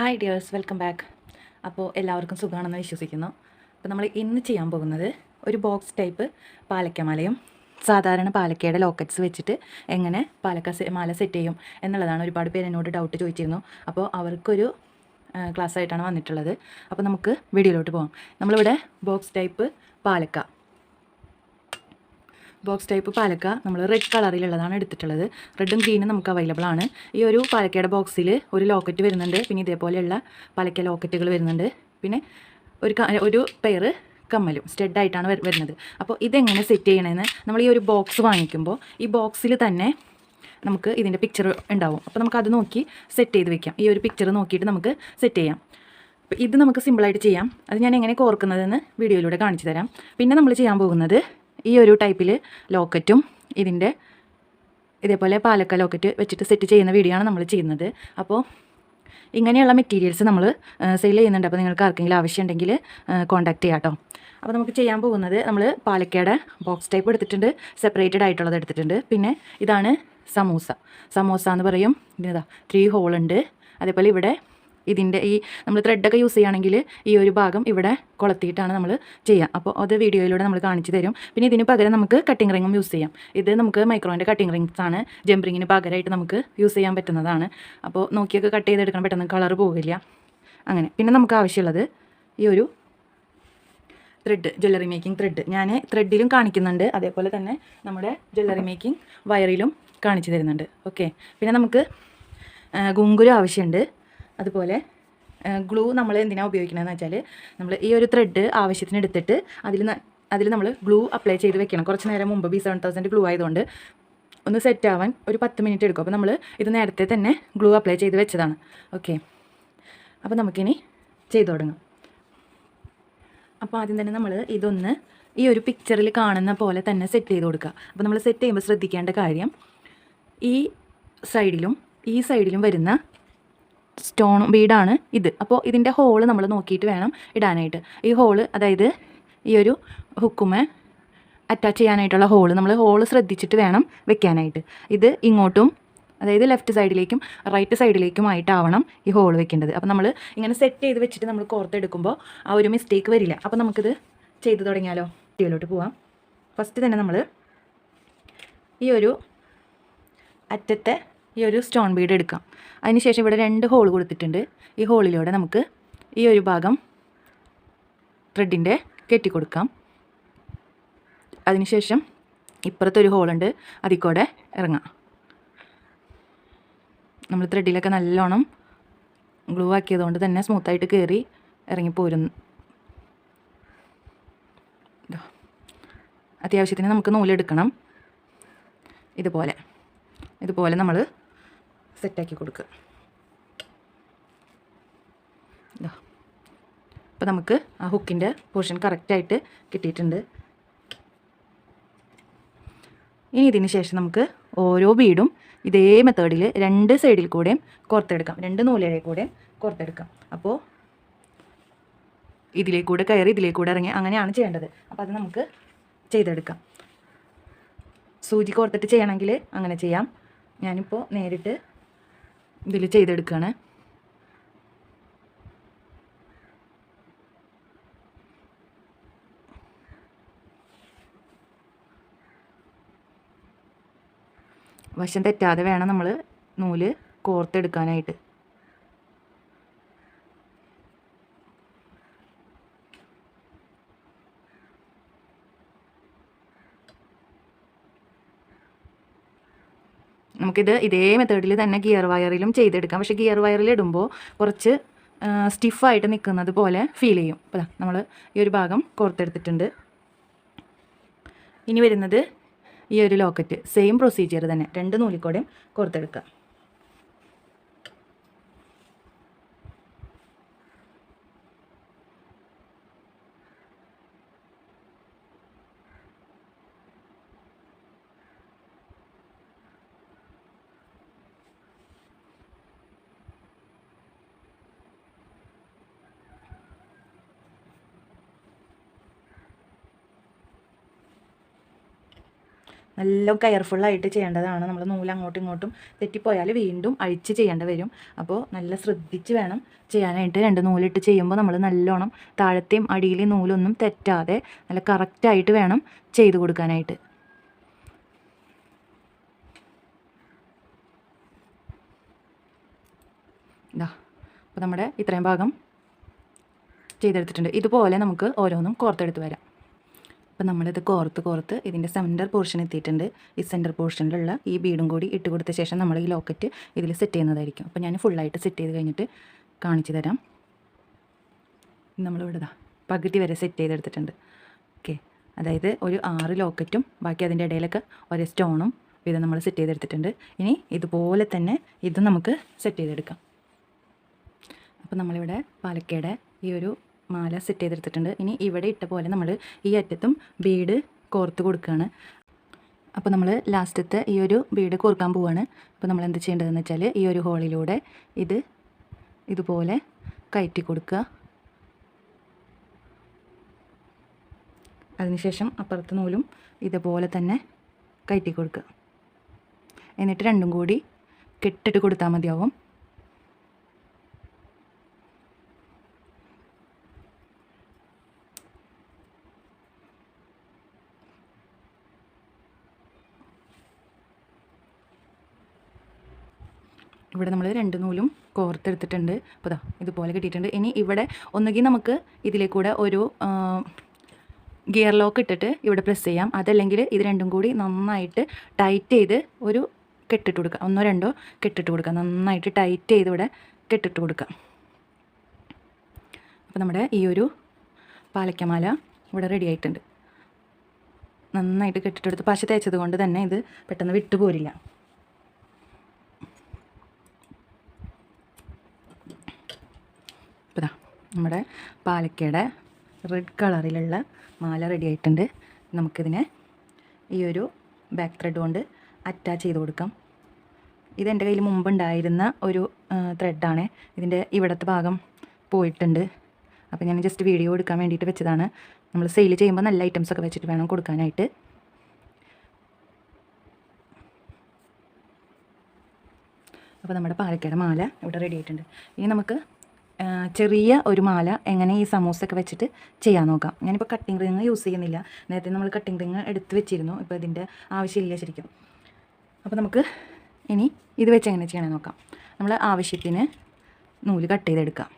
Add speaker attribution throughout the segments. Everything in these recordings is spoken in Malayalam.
Speaker 1: ഹായ് ഡിയേഴ്സ് വെൽക്കം ബാക്ക് അപ്പോൾ എല്ലാവർക്കും സുഖമാണെന്ന് വിശ്വസിക്കുന്നു. അപ്പോൾ നമ്മൾ ഇന്ന് ചെയ്യാൻ പോകുന്നത് ഒരു ബോക്സ് ടൈപ്പ് പാലക്കമാലയും സാധാരണ പാലക്കയുടെ ലോക്കറ്റ്സ് വെച്ചിട്ട് എങ്ങനെ പാലക്ക മാല സെറ്റ് ചെയ്യും എന്നുള്ളതാണ് ഒരുപാട് പേര് എന്നോട് ഡൗട്ട് ചോദിച്ചിരുന്നു. അപ്പോൾ അവർക്കൊരു ക്ലാസ് ആയിട്ടാണ് വന്നിട്ടുള്ളത്. അപ്പോൾ നമുക്ക് വീഡിയോയിലോട്ട് പോകാം നമ്മളിവിടെ ബോക്സ് ടൈപ്പ് പാലക്ക. ബോക്സ് ടൈപ്പ് പാലക്ക നമ്മൾ റെഡ് കളറിലുള്ളതാണ് എടുത്തിട്ടുള്ളത്. റെഡും ഗ്രീനും നമുക്ക് അവൈലബിൾ ആണ്. ഈ ഒരു പാലക്കയുടെ ബോക്സിൽ ഒരു ലോക്കറ്റ് വരുന്നുണ്ട്. പിന്നെ ഇതേപോലെയുള്ള പാലക്ക ലോക്കറ്റുകൾ വരുന്നുണ്ട്. പിന്നെ ഒരു ഒരു പെയർ കമ്മലും സ്റ്റെഡായിട്ടാണ് വരുന്നത്. അപ്പോൾ ഇതെങ്ങനെ സെറ്റ് ചെയ്യണമെന്ന് നമ്മൾ ഈ ഒരു ബോക്സ് വാങ്ങിക്കുമ്പോൾ ഈ ബോക്സിൽ തന്നെ നമുക്ക് ഇതിന്റെ പിക്ചർ ഉണ്ടാവും. അപ്പോൾ നമുക്ക് അത് നോക്കി സെറ്റ് ചെയ്ത് വെക്കാം. ഈ ഒരു പിക്ചർ നോക്കിയിട്ട് നമുക്ക് സെറ്റ് ചെയ്യാം. അപ്പോൾ ഇത് നമുക്ക് സിമ്പിളായിട്ട് ചെയ്യാം. അത് ഞാൻ എങ്ങനെ കോർക്കുന്നതെന്ന് വീഡിയോയിലൂടെ കാണിച്ചു തരാം. പിന്നെ നമ്മൾ ചെയ്യാൻ പോകുന്നത് ഈ ഒരു ടൈപ്പിൽ ലോക്കറ്റും ഇതിന്റെ ഇതേപോലെ പാലക്ക ലോക്കറ്റ് വെച്ചിട്ട് സെറ്റ് ചെയ്യുന്ന വീഡിയോ ആണ് നമ്മൾ ചെയ്യുന്നത്. അപ്പോൾ ഇങ്ങനെയുള്ള മെറ്റീരിയൽസ് നമ്മൾ സെയിൽ ചെയ്യുന്നുണ്ട്. അപ്പോൾ നിങ്ങൾക്ക് ആർക്കെങ്കിലും ആവശ്യമുണ്ടെങ്കിൽ കോൺടാക്ട് ചെയ്യാം കേട്ടോ അപ്പോൾ നമുക്ക് ചെയ്യാൻ പോകുന്നത് നമ്മൾ പാലക്കയുടെ ബോക്സ് ടൈപ്പ് എടുത്തിട്ടുണ്ട്. സെപ്പറേറ്റഡ് ആയിട്ടുള്ളത് എടുത്തിട്ടുണ്ട്. പിന്നെ ഇതാണ് സമൂസ. സമൂസ എന്ന് പറയും. ഇതിനിതാ ത്രീ ഹോൾ ഉണ്ട്. അതേപോലെ ഇവിടെ ഇതിന്റെ ഈ നമ്മൾ ത്രെഡൊക്കെ യൂസ് ചെയ്യുകയാണെങ്കിൽ ഈ ഒരു ഭാഗം ഇവിടെ കൊളത്തിയിട്ടാണ് നമ്മൾ ചെയ്യുക. അപ്പോൾ അത് വീഡിയോയിലൂടെ നമ്മൾ കാണിച്ചു തരും. പിന്നെ ഇതിന് പകരം നമുക്ക് കട്ടിംഗ് റിങ്ങും യൂസ് ചെയ്യാം. ഇത് നമുക്ക് മൈക്രോന്റെ കട്ടിംഗ് റിങ്സ് ആണ്. ജംപറിങ്ങിന് പകരമായിട്ട് നമുക്ക് യൂസ് ചെയ്യാൻ പറ്റുന്നതാണ്. അപ്പോൾ നോക്കിയൊക്കെ കട്ട് ചെയ്തെടുക്കണം. പെട്ടെന്ന് കളർ പോകില്ല. അങ്ങനെ. പിന്നെ നമുക്ക് ആവശ്യമുള്ളത് ഈ ഒരു ത്രെഡ് ജ്വല്ലറി മേക്കിംഗ് ത്രെഡ് ഞാൻ ത്രെഡിലും കാണിക്കുന്നുണ്ട്. അതേപോലെ തന്നെ നമ്മുടെ ജ്വല്ലറി മേക്കിംഗ് വയറിലും കാണിച്ചു തരുന്നുണ്ട്. ഓക്കെ പിന്നെ നമുക്ക് ഗുങ്കുരു ആവശ്യമുണ്ട്. അതുപോലെ ഗ്ലൂ നമ്മൾ എന്തിനാണ് ഉപയോഗിക്കണമെന്ന് വെച്ചാൽ നമ്മൾ ഈ ഒരു ത്രെഡ് ആവശ്യത്തിന് എടുത്തിട്ട് അതിൽ അതിൽ നമ്മൾ ഗ്ലൂ അപ്ലൈ ചെയ്ത് വെക്കണം. കുറച്ച് നേരം മുമ്പ് ബി സെവൻ തൗസൻഡ് ഗ്ലൂ ആയതുകൊണ്ട് ഒന്ന് സെറ്റ് ആവാൻ ഒരു പത്ത് മിനിറ്റ് എടുക്കും. അപ്പോൾ നമ്മൾ ഇത് നേരത്തെ തന്നെ ഗ്ലൂ അപ്ലൈ ചെയ്ത് വെച്ചതാണ്. ഓക്കെ അപ്പോൾ നമുക്കിനി ചെയ്തു തുടങ്ങാം. അപ്പോൾ ആദ്യം തന്നെ നമ്മൾ ഇതൊന്ന് ഈ ഒരു പിക്ചറിൽ കാണുന്ന പോലെ തന്നെ സെറ്റ് ചെയ്ത് കൊടുക്കുക. അപ്പോൾ നമ്മൾ സെറ്റ് ചെയ്യുമ്പോൾ ശ്രദ്ധിക്കേണ്ട കാര്യം ഈ സൈഡിലും ഈ സൈഡിലും വരുന്ന സ്റ്റോൺ ബീഡാണ് ഇത്. അപ്പോൾ ഇതിന്റെ ഹോൾ നമ്മൾ നോക്കിയിട്ട് വേണം ഇടാനായിട്ട്. ഈ ഹോൾ അതായത് ഈ ഒരു ഹുക്കുമേ അറ്റാച്ച് ചെയ്യാനായിട്ടുള്ള ഹോൾ നമ്മൾ ഹോൾ ശ്രദ്ധിച്ചിട്ട് വേണം വെക്കാനായിട്ട്. ഇത് ഇങ്ങോട്ടും അതായത് ലെഫ്റ്റ് സൈഡിലേക്കും റൈറ്റ് സൈഡിലേക്കും ആയിട്ടാവണം ഈ ഹോൾ വെക്കേണ്ടത്. അപ്പോൾ നമ്മൾ ഇങ്ങനെ സെറ്റ് ചെയ്ത് വെച്ചിട്ട് നമ്മൾ കോർത്തെടുക്കുമ്പോൾ ആ ഒരു മിസ്റ്റേക്ക് വരില്ല. അപ്പോൾ നമുക്കിത് ചെയ്ത് തുടങ്ങിയാലോ? ടീവിലോട്ട് പോവാം. ഫസ്റ്റ് തന്നെ നമ്മൾ ഈ ഒരു അറ്റത്തെ ഈ ഒരു സ്റ്റോൺ ബീഡ് എടുക്കാം. അതിനുശേഷം ഇവിടെ രണ്ട് ഹോൾ കൊടുത്തിട്ടുണ്ട്. ഈ ഹോളിലൂടെ നമുക്ക് ഈ ഒരു ഭാഗം ത്രെഡിന്റെ കെട്ടിക്കൊടുക്കാം അതിനുശേഷം ഇപ്പുറത്തൊരു ഹോളുണ്ട് അതിൽ കൂടെ ഇറങ്ങാം. നമ്മൾ ത്രെഡിലൊക്കെ നല്ലോണം ഗ്ലൂ ആക്കിയതുകൊണ്ട് തന്നെ സ്മൂത്തായിട്ട് കയറി ഇറങ്ങിപ്പോരുന്നു. അത്യാവശ്യത്തിന് നമുക്ക് നൂലെടുക്കണം ഇതുപോലെ. ഇതുപോലെ നമ്മൾ സെറ്റാക്കി കൊടുക്കുക ഇതാ അപ്പോൾ നമുക്ക് ആ ഹുക്കിന്റെ പോർഷൻ കറക്റ്റായിട്ട് കിട്ടിയിട്ടുണ്ട്. ഇനി ഇതിന് ശേഷം നമുക്ക് ഓരോ ബീഡും ഇതേ മെത്തേഡിൽ രണ്ട് സൈഡിൽ കൂടെയും കോർത്തെടുക്കാം. രണ്ട് നൂലിലെ കൂടെയും കോർത്തെടുക്കാം. അപ്പോൾ ഇതിലേക്കൂടെ കയറി ഇതിലേക്കൂടെ ഇറങ്ങി അങ്ങനെയാണ് ചെയ്യേണ്ടത്. അപ്പോൾ അത് നമുക്ക് ചെയ്തെടുക്കാം. സൂചി കോർത്തിട്ട് ചെയ്യണമെങ്കിൽ അങ്ങനെ ചെയ്യാം. ഞാനിപ്പോൾ നേരിട്ട് ഇതിൽ ചെയ്തെടുക്കുകയാണ് വശം തെറ്റാതെ വേണം നമ്മൾ നൂൽ കോർത്തെടുക്കാനായിട്ട്. നമുക്കിത് ഇതേ മെത്തേഡിൽ തന്നെ ഗിയർ വയറിലും ചെയ്തെടുക്കാം. പക്ഷേ ഗിയർ വയറിൽ ഇടുമ്പോൾ കുറച്ച് സ്റ്റിഫായിട്ട് നിൽക്കുന്നത് പോലെ ഫീൽ ചെയ്യും. അപ്പോൾ നമ്മൾ ഈ ഒരു ഭാഗം കോർത്തെടുത്തിട്ടുണ്ട്. ഇനി വരുന്നത് ഈ ഒരു ലോക്കറ്റ് സെയിം പ്രൊസീജിയർ തന്നെ. രണ്ട് നൂലിക്കോടെയും കോർത്തെടുക്കുക. നല്ല കെയർഫുള്ളായിട്ട് ചെയ്യേണ്ടതാണ്. നമ്മൾ നൂൽ അങ്ങോട്ടും ഇങ്ങോട്ടും തെറ്റിപ്പോയാൽ വീണ്ടും അഴിച്ച് ചെയ്യേണ്ടി വരും. അപ്പോൾ നല്ല ശ്രദ്ധിച്ച് വേണം ചെയ്യാനായിട്ട്. രണ്ട് നൂലിട്ട് ചെയ്യുമ്പോൾ നമ്മൾ നല്ലോണം താഴത്തെയും അടിയിലെയും നൂലൊന്നും തെറ്റാതെ നല്ല കറക്റ്റായിട്ട് വേണം ചെയ്ത് കൊടുക്കാനായിട്ട്. ഇതാ അപ്പോൾ നമ്മുടെ ഇത്രയും ഭാഗം ചെയ്തെടുത്തിട്ടുണ്ട്. ഇതുപോലെ നമുക്ക് ഓരോന്നും കോർത്തെടുത്ത് വരാം. അപ്പം നമ്മളിത് കോർത്ത് കോർത്ത് ഇതിന്റെ സെന്റർ പോർഷൻ എത്തിയിട്ടുണ്ട്. ഈ സെന്റർ പോർഷനിലുള്ള ഈ ബീഡും കൂടി ഇട്ട് കൊടുത്ത ശേഷം നമ്മൾ ഈ ലോക്കറ്റ് ഇതിൽ സെറ്റ് ചെയ്യുന്നതായിരിക്കും. അപ്പോൾ ഞാൻ ഫുള്ളായിട്ട് സെറ്റ് ചെയ്ത് കഴിഞ്ഞിട്ട് കാണിച്ചു തരാം. നമ്മളിവിടെ പകുതി വരെ സെറ്റ് ചെയ്തെടുത്തിട്ടുണ്ട് ഓക്കെ അതായത് ഒരു ആറ് ലോക്കറ്റും ബാക്കി അതിന്റെ ഇടയിലൊക്കെ ഒരേ സ്റ്റോണും ഇത് നമ്മൾ സെറ്റ് ചെയ്തെടുത്തിട്ടുണ്ട് ഇനി ഇതുപോലെ തന്നെ ഇത് നമുക്ക് സെറ്റ് ചെയ്തെടുക്കാം. അപ്പോൾ നമ്മളിവിടെ പാലക്കയുടെ ഈ ഒരു മാല സെറ്റ് ചെയ്തെടുത്തിട്ടുണ്ട്. ഇനി ഇവിടെ ഇട്ട പോലെ നമ്മൾ ഈ അറ്റത്തും ബീഡ് കോർത്ത് കൊടുക്കുകയാണ് അപ്പോൾ നമ്മൾ ലാസ്റ്റത്തെ ഈ ഒരു ബീഡ് കോർക്കാൻ പോവുകയാണ് അപ്പോൾ നമ്മൾ എന്ത് ചെയ്യേണ്ടതെന്ന് വെച്ചാൽ ഈ ഒരു ഹോളിലൂടെ ഇത് ഇതുപോലെ കയറ്റി കൊടുക്കുക. അതിനുശേഷം അപ്പുറത്ത് നൂലും ഇതുപോലെ തന്നെ കയറ്റി കൊടുക്കുക. എന്നിട്ട് രണ്ടും കൂടി കെട്ടിട്ട് കൊടുത്താൽ മതിയാവും. ഇവിടെ നമ്മൾ രണ്ട് നൂലും കോർത്തെടുത്തിട്ടുണ്ട് അപ്പോൾ ഇതാ ഇതുപോലെ കിട്ടിയിട്ടുണ്ട്. ഇനി ഇവിടെ ഒന്നുകിൽ നമുക്ക് ഇതിലേക്കൂടെ ഒരു ഗിയർ ലോക്ക് ഇട്ടിട്ട് ഇവിടെ പ്രസ് ചെയ്യാം. അതല്ലെങ്കിൽ ഇത് രണ്ടും കൂടി നന്നായിട്ട് ടൈറ്റ് ചെയ്ത് ഒരു കെട്ടിട്ട് കൊടുക്കുക ഒന്നോ രണ്ടോ കെട്ടിട്ട് കൊടുക്കുക നന്നായിട്ട് ടൈറ്റ് ചെയ്ത് ഇവിടെ കെട്ടിട്ട് കൊടുക്കുക അപ്പോൾ നമ്മുടെ ഈ ഒരു പാലക്കമാല ഇവിടെ റെഡി ആയിട്ടുണ്ട്. നന്നായിട്ട് കെട്ടിട്ടെടുത്ത് പശ തേച്ചത് കൊണ്ട് തന്നെ ഇത് പെട്ടെന്ന് വിട്ടുപോരില്ല. നമ്മുടെ പാലക്കയുടെ റെഡ് കളറിലുള്ള മാല റെഡി ആയിട്ടുണ്ട്. നമുക്കിതിനെ ഈ ഒരു ബാക്ക് ത്രെഡ് കൊണ്ട് അറ്റാച്ച് ചെയ്ത് കൊടുക്കാം. ഇതെന്റെ കയ്യിൽ മുമ്പുണ്ടായിരുന്ന ഒരു ത്രെഡാണ് ഇതിന്റെ ഇവിടുത്തെ ഭാഗം പോയിട്ടുണ്ട്. അപ്പോൾ ഞാൻ ജസ്റ്റ് വീഡിയോ എടുക്കാൻ വേണ്ടിയിട്ട് വെച്ചതാണ്. നമ്മൾ സെയിൽ ചെയ്യുമ്പോൾ നല്ല ഐറ്റംസ് ഒക്കെ വെച്ചിട്ട് വേണം കൊടുക്കാനായിട്ട്. അപ്പോൾ നമ്മുടെ പാലക്കയുടെ മാല ഇവിടെ റെഡി ആയിട്ടുണ്ട്. ഇനി നമുക്ക് ചെറിയ ഒരു മാല എങ്ങനെ ഈ സമൂസൊക്കെ വെച്ചിട്ട് ചെയ്യാൻ നോക്കാം. ഞാനിപ്പോൾ കട്ടിംഗ് റിങ് യൂസ് ചെയ്യുന്നില്ല. നേരത്തെ നമ്മൾ കട്ടിംഗ് റിങ് എടുത്ത് വെച്ചിരുന്നു. ഇപ്പോൾ ഇതിന്റെ ആവശ്യമില്ല ശരിക്കും. അപ്പോൾ നമുക്ക് ഇനി ഇത് വെച്ച് എങ്ങനെ ചെയ്യണമെന്ന് നോക്കാം. നമ്മൾ ആവശ്യത്തിന് നൂൽ കട്ട് ചെയ്തെടുക്കാം.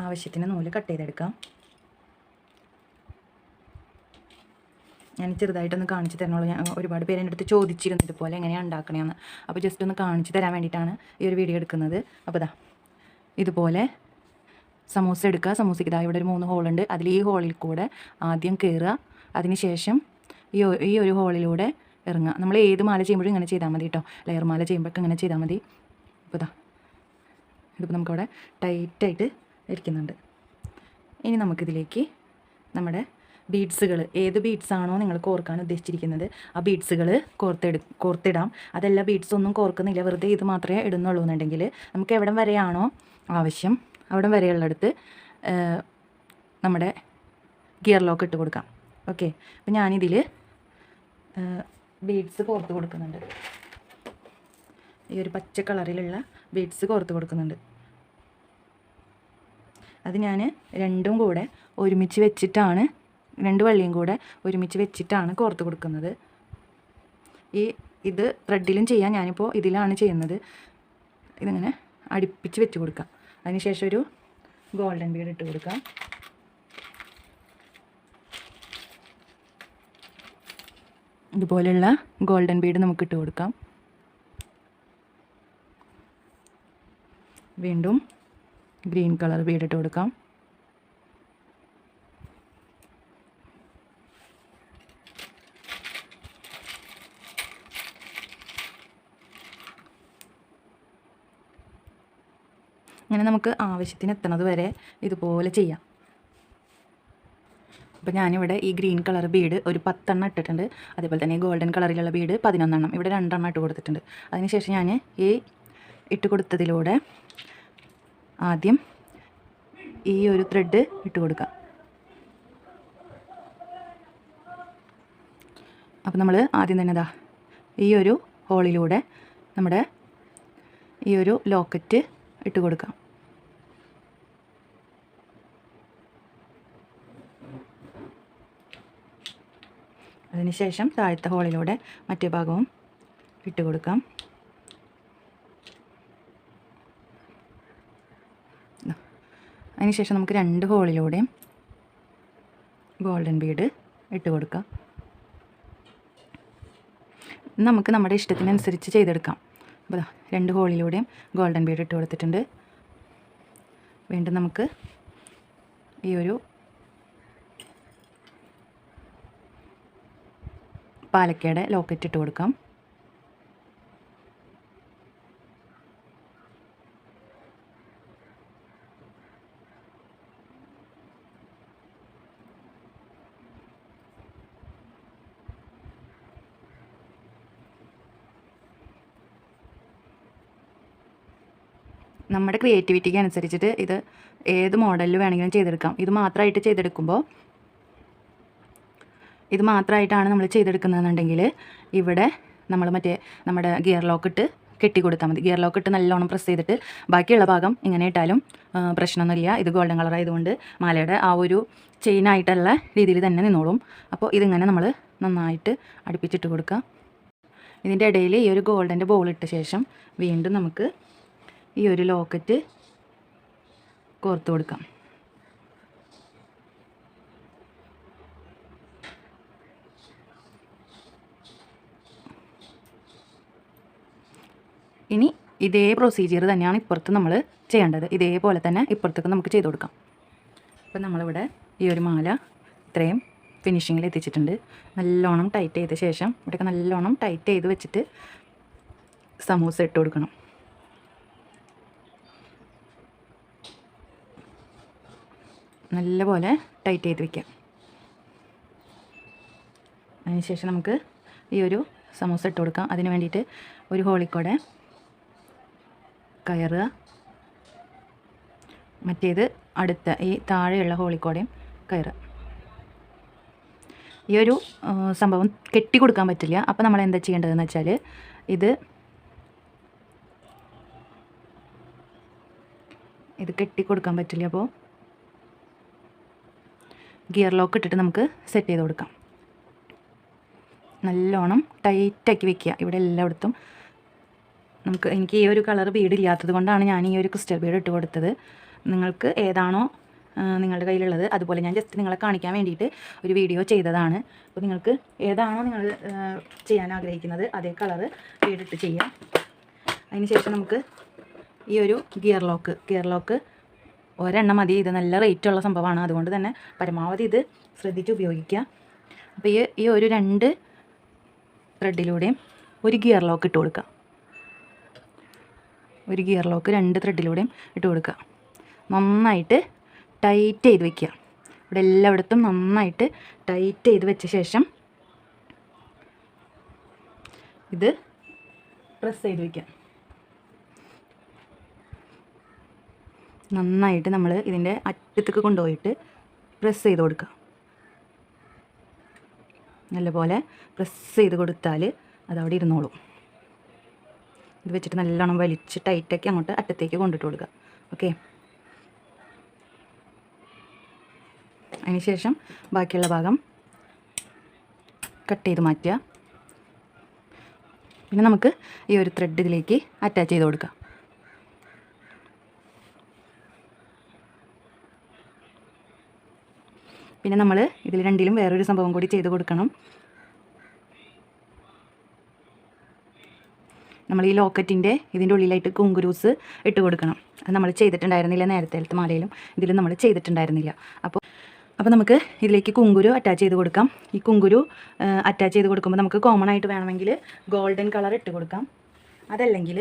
Speaker 1: ആവശ്യത്തിന് നൂൽ കട്ട് ചെയ്തെടുക്കാം. ഞാൻ ചെറുതായിട്ടൊന്ന് കാണിച്ചു തരണുള്ളൂ. ഞാൻ ഒരുപാട് പേര് എന്റെ അടുത്ത് ചോദിച്ചിരുന്നു ഇതുപോലെ എങ്ങനെയാണ് ഉണ്ടാക്കണേന്ന്. അപ്പോൾ ജസ്റ്റ് ഒന്ന് കാണിച്ചു തരാൻ വേണ്ടിയിട്ടാണ് ഈ ഒരു വീഡിയോ എടുക്കുന്നത്. അപ്പോൾ ഇതാ ഇതുപോലെ സമൂസ എടുക്കുക. സമൂസയ്ക്ക് ഇതാ ഇവിടെ ഒരു മൂന്ന് ഹോളുണ്ട് അതിൽ ഈ ഹോളിൽ കൂടെ ആദ്യം കയറുക അതിനുശേഷം ഈ ഈ ഒരു ഹോളിലൂടെ ഇറങ്ങുക. നമ്മൾ ഏത് മാല ചെയ്യുമ്പോഴും ഇങ്ങനെ ചെയ്താൽ മതി കേട്ടോ. ലെയർ മാല ചെയ്യുമ്പോഴൊക്കെ ഇങ്ങനെ ചെയ്താൽ മതി. അപ്പോൾ ഇതാ ഇതിപ്പോൾ നമുക്കവിടെ ടൈറ്റായിട്ട് ഇരിക്കുന്നുണ്ട്. ഇനി നമുക്കിതിലേക്ക് നമ്മുടെ ബീഡ്സുകൾ ഏത് ബീഡ്സ് ആണോ നിങ്ങൾ കോർക്കാൻ ഉദ്ദേശിച്ചിരിക്കുന്നത് ആ ബീഡ്സുകൾ കോർത്തെടു കോർത്തിടാം. അതല്ല ബീഡ്സ് ഒന്നും കോർക്കുന്നില്ല. വെറുതെ ഇത് മാത്രമേ ഇടുന്നുള്ളൂ എന്നുണ്ടെങ്കിൽ നമുക്ക് എവിടം വരെയാണോ ആവശ്യം അവിടം വരെയുള്ളിടത്ത് നമ്മുടെ ഗിയർ ലോക്ക് ഇട്ട് കൊടുക്കാം. ഓക്കെ. അപ്പോൾ ഞാനിതിൽ ബീഡ്സ് കോർത്ത് കൊടുക്കുന്നുണ്ട്. ഈ ഒരു പച്ച കളറിലുള്ള ബീഡ്സ് കോർത്ത് കൊടുക്കുന്നുണ്ട്. അത് ഞാൻ രണ്ടും കൂടെ ഒരുമിച്ച് വെച്ചിട്ടാണ് രണ്ട് വള്ളിയും കൂടെ ഒരുമിച്ച് വെച്ചിട്ടാണ് കോർത്ത് കൊടുക്കുന്നത്. ഈ ഇത് ത്രെഡിലും ചെയ്യാം. ഞാനിപ്പോൾ ഇതിലാണ് ചെയ്യുന്നത്. ഇതിങ്ങനെ അടുപ്പിച്ച് വെച്ച് കൊടുക്കാം. അതിനുശേഷം ഒരു ഗോൾഡൻ ബീഡ് ഇട്ട് കൊടുക്കാം. ഇതുപോലെയുള്ള ഗോൾഡൻ ബീഡ് നമുക്ക് ഇട്ട് കൊടുക്കാം. വീണ്ടും ഗ്രീൻ കളർ ബീഡ് ഇട്ട് കൊടുക്കാം. നമുക്ക് ആവശ്യത്തിന് എത്തണത് വരെ ഇതുപോലെ ചെയ്യാം. അപ്പോൾ ഞാനിവിടെ ഈ ഗ്രീൻ കളർ ബീഡ് ഒരു പത്തെണ്ണം ഇട്ടിട്ടുണ്ട്. അതേപോലെ തന്നെ ഗോൾഡൻ കളറിലുള്ള ബീഡ് പതിനൊന്നെണ്ണം. ഇവിടെ രണ്ടെണ്ണം ഇട്ട് കൊടുത്തിട്ടുണ്ട്. അതിനുശേഷം ഞാൻ ഈ ഇട്ട് കൊടുത്തതിലൂടെ ആദ്യം ഈ ഒരു ത്രെഡ് ഇട്ട് കൊടുക്കാം. അപ്പോൾ നമ്മൾ ആദ്യം തന്നെ ഇതാ ഈ ഒരു ഹോളിലൂടെ നമ്മുടെ ഈ ഒരു ലോക്കറ്റ് ഇട്ട് കൊടുക്കാം. അതിനുശേഷം താഴത്തെ ഹോളിലൂടെ മറ്റേ ഭാഗവും ഇട്ട് കൊടുക്കാം. അതിനുശേഷം നമുക്ക് രണ്ട് ഹോളിലൂടെയും ഗോൾഡൻ ബീഡ് ഇട്ട് കൊടുക്കാം നമുക്ക് നമ്മുടെ ഇഷ്ടത്തിനനുസരിച്ച് ചെയ്തെടുക്കാം. അപ്പോൾ രണ്ട് ഹോളിലൂടെയും ഗോൾഡൻ ബീഡ് ഇട്ട് കൊടുത്തിട്ടുണ്ട് വീണ്ടും നമുക്ക് ഈ ഒരു പാലക്കയുടെ ലോക്കറ്റ് ഇട്ട് കൊടുക്കാം. നമ്മുടെ ക്രിയേറ്റിവിറ്റിക്ക് അനുസരിച്ചിട്ട് ഇത് ഏത് മോഡലിൽ വേണമെങ്കിലും ചെയ്തെടുക്കാം. ഇത് മാത്രമായിട്ട് ചെയ്തെടുക്കുമ്പോൾ ഇത് മാത്രമായിട്ടാണ് നമ്മൾ ചെയ്തെടുക്കുന്നതെന്നുണ്ടെങ്കിൽ ഇവിടെ നമ്മൾ മറ്റേ നമ്മുടെ ഗിയർ ലോക്ക് ഇട്ട് കെട്ടി കൊടുത്താൽ മതി. ഗിയർ ലോക്ക് ഇട്ട് നല്ലോണം പ്രസ് ചെയ്തിട്ട് ബാക്കിയുള്ള ഭാഗം ഇങ്ങനെ ഇട്ടാലും പ്രശ്നമൊന്നുമില്ല. ഇത് ഗോൾഡൻ കളർ ആയതുകൊണ്ട് മാലയുടെ ആ ഒരു ചെയിനായിട്ടുള്ള രീതിയിൽ തന്നെ നിന്നോളും. അപ്പോൾ ഇതിങ്ങനെ നമ്മൾ നന്നായിട്ട് അടുപ്പിച്ചിട്ട് കൊടുക്കാം. ഇതിന്റെ ഇടയിൽ ഈ ഒരു ഗോൾഡന്റെ ബോൾ ഇട്ട ശേഷം വീണ്ടും നമുക്ക് ഈ ഒരു ലോക്കറ്റ് കോർത്ത് കൊടുക്കാം. ഇനി ഇതേ പ്രൊസീജിയർ തന്നെയാണ് ഇപ്പുറത്ത് നമ്മൾ ചെയ്യേണ്ടത്. ഇതേപോലെ തന്നെ ഇപ്പുറത്തേക്ക് നമുക്ക് ചെയ്ത് കൊടുക്കാം. അപ്പം നമ്മളിവിടെ ഈ ഒരു മാല ഇത്രയും ഫിനിഷിങ്ങിൽ എത്തിച്ചിട്ടുണ്ട്. നല്ലോണം ടൈറ്റ് ചെയ്ത ശേഷം ഇവിടെയൊക്കെ നല്ലോണം ടൈറ്റ് ചെയ്ത് വെച്ചിട്ട് സമൂസ ഇട്ട് കൊടുക്കണം. നല്ലപോലെ ടൈറ്റ് ചെയ്ത് വയ്ക്കാം അതിനുശേഷം നമുക്ക് ഈ ഒരു സമൂസ ഇട്ട് കൊടുക്കാം. അതിന് വേണ്ടിയിട്ട് ഒരു ഹോളിക്കോടെ കയറുക. മറ്റേത് അടുത്ത ഈ താഴെയുള്ള ഹോളിക്കോടെയും കയറുക. ഈ ഒരു സംഭവം കെട്ടി കൊടുക്കാൻ പറ്റില്ല. അപ്പോൾ നമ്മൾ എന്താ ചെയ്യേണ്ടതെന്ന് വെച്ചാൽ ഇത് ഇത് കെട്ടി കൊടുക്കാൻ പറ്റില്ല. അപ്പോൾ ഗിയർ ലോക്ക് ഇട്ടിട്ട് നമുക്ക് സെറ്റ് ചെയ്ത് കൊടുക്കാം. നല്ലോണം ടൈറ്റാക്കി വെക്കുക. ഇവിടെ എല്ലായിടത്തും നമുക്ക് എനിക്ക് ഈ ഒരു കളർ വീടില്ലാത്തത് കൊണ്ടാണ് ഞാൻ ഈ ഒരു ക്രിസ്റ്റൽ ബീഡ് ഇട്ട് കൊടുത്തത്. നിങ്ങൾക്ക് ഏതാണോ നിങ്ങളുടെ കയ്യിലുള്ളത് അതുപോലെ ഞാൻ ജസ്റ്റ് നിങ്ങളെ കാണിക്കാൻ വേണ്ടിയിട്ട് ഒരു വീഡിയോ ചെയ്തതാണ്. അപ്പോൾ നിങ്ങൾക്ക് ഏതാണോ നിങ്ങൾ ചെയ്യാൻ ആഗ്രഹിക്കുന്നത് അതേ കളറ് വീടിട്ട് ചെയ്യാം. അതിനുശേഷം നമുക്ക് ഈ ഒരു ഗിയർ ലോക്ക് ഗിയർ ലോക്ക് ഒരെണ്ണം മതി. ഇത് നല്ല റേറ്റ് ഉള്ള സംഭവമാണ്. അതുകൊണ്ട് തന്നെ പരമാവധി ഇത് ശ്രദ്ധിച്ച് ഉപയോഗിക്കുക. അപ്പോൾ ഈ ഈ ഒരു രണ്ട് ത്രെഡിലൂടെയും ഒരു ഗിയർ ലോക്ക് ഇട്ട് കൊടുക്കുക. ഒരു ഗിയർ ലോക്ക് രണ്ട് ത്രെഡിലൂടെയും ഇട്ട് കൊടുക്കുക. നന്നായിട്ട് ടൈറ്റ് ചെയ്ത് വെക്കുക. ഇവിടെ എല്ലായിടത്തും നന്നായിട്ട് ടൈറ്റ് ചെയ്ത് വെച്ച ശേഷം ഇത് പ്രസ് ചെയ്ത് വയ്ക്കുക നന്നായിട്ട് നമ്മൾ ഇതിന്റെ അറ്റത്തേക്ക് കൊണ്ടുപോയിട്ട് പ്രസ് ചെയ്ത് കൊടുക്കുക. നല്ലപോലെ പ്രസ് ചെയ്ത് കൊടുത്താൽ അതവിടെ ഇരുന്നോളും. ഇത് വെച്ചിട്ട് നല്ലോണം വലിച്ച് ടൈറ്റാക്കി അങ്ങോട്ട് അറ്റത്തേക്ക് കൊണ്ടിട്ട് കൊടുക്കുക. ഓക്കെ അതിനുശേഷം ബാക്കിയുള്ള ഭാഗം കട്ട് ചെയ്ത് മാറ്റുക. പിന്നെ നമുക്ക് ഈ ഒരു ത്രെഡ് ഇതിലേക്ക് അറ്റാച്ച് ചെയ്ത് കൊടുക്കാം. പിന്നെ നമ്മൾ ഇതിൽ രണ്ടിലും വേറൊരു സംഭവം കൂടി ചെയ്ത് കൊടുക്കണം. നമ്മൾ ഈ ലോക്കറ്റിന്റെ ഇതിന്റെ ഉള്ളിലായിട്ട് കുങ്കുരൂസ് ഇട്ട് കൊടുക്കണം. അത് നമ്മൾ ചെയ്തിട്ടുണ്ടായിരുന്നില്ല നേരത്തെ മാലയിലും. ഇതിലും നമ്മൾ ചെയ്തിട്ടുണ്ടായിരുന്നില്ല. അപ്പോൾ അപ്പോൾ നമുക്ക് ഇതിലേക്ക് കുങ്കുരു അറ്റാച്ച് ചെയ്ത് കൊടുക്കാം. ഈ കുങ്കുരു അറ്റാച്ച് ചെയ്ത് കൊടുക്കുമ്പോൾ നമുക്ക് കോമൺ ആയിട്ട് വേണമെങ്കിൽ ഗോൾഡൻ കളർ ഇട്ട് കൊടുക്കാം. അതല്ലെങ്കിൽ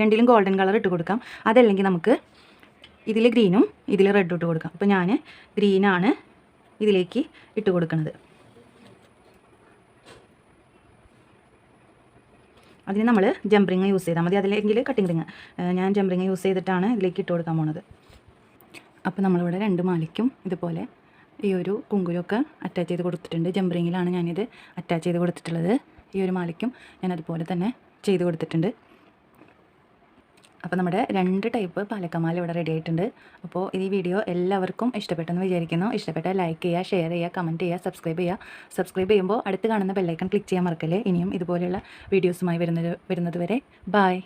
Speaker 1: രണ്ടിലും ഗോൾഡൻ കളർ ഇട്ട് കൊടുക്കാം. അതല്ലെങ്കിൽ നമുക്ക് ഇതിൽ ഗ്രീനും ഇതിൽ റെഡും ഇട്ട് കൊടുക്കാം. അപ്പോൾ ഞാൻ ഗ്രീനാണ് ഇതിലേക്ക് ഇട്ട് കൊടുക്കുന്നത്. അതിന് നമ്മൾ ജംപ് യൂസ് ചെയ്താൽ മതി. അതിലെങ്കിൽ കട്ടിംഗ് റിങ് ഞാൻ ജംപ് റിങ് യൂസ് ചെയ്തിട്ടാണ് ഇതിലേക്ക് ഇട്ട് കൊടുക്കാൻ പോണത്. അപ്പോൾ നമ്മളിവിടെ രണ്ട് മാലയ്ക്കും ഇതുപോലെ ഈ ഒരു കുങ്കുരമൊക്കെ അറ്റാച്ച് ചെയ്ത് കൊടുത്തിട്ടുണ്ട്. ജംബ്രിങ്ങിലാണ് ഞാനിത് അറ്റാച്ച് ചെയ്ത് കൊടുത്തിട്ടുള്ളത്. ഈ ഒരു മാലയ്ക്കും ഞാൻ അതുപോലെ തന്നെ ചെയ്ത് കൊടുത്തിട്ടുണ്ട്. അപ്പോൾ നമ്മുടെ രണ്ട് ടൈപ്പ് പാലക്കമാല ഇവിടെ റെഡി ആയിട്ടുണ്ട്. അപ്പോൾ ഈ വീഡിയോ എല്ലാവർക്കും ഇഷ്ടപ്പെട്ടെന്ന് വിചാരിക്കുന്നു. ഇഷ്ടപ്പെട്ട ലൈക്ക് ചെയ്യുക ഷെയർ ചെയ്യുക കമന്റ് ചെയ്യുക സബ്സ്ക്രൈബ് ചെയ്യുക. സബ്സ്ക്രൈബ് ചെയ്യുമ്പോൾ അടുത്ത് കാണുന്ന ബെല്ലൈക്കൺ ക്ലിക്ക് ചെയ്യാൻ മറക്കല്ലേ? ഇനിയും ഇതുപോലെയുള്ള വീഡിയോസുമായി വരുന്നത് വരുന്നത് വരെ. ബായ്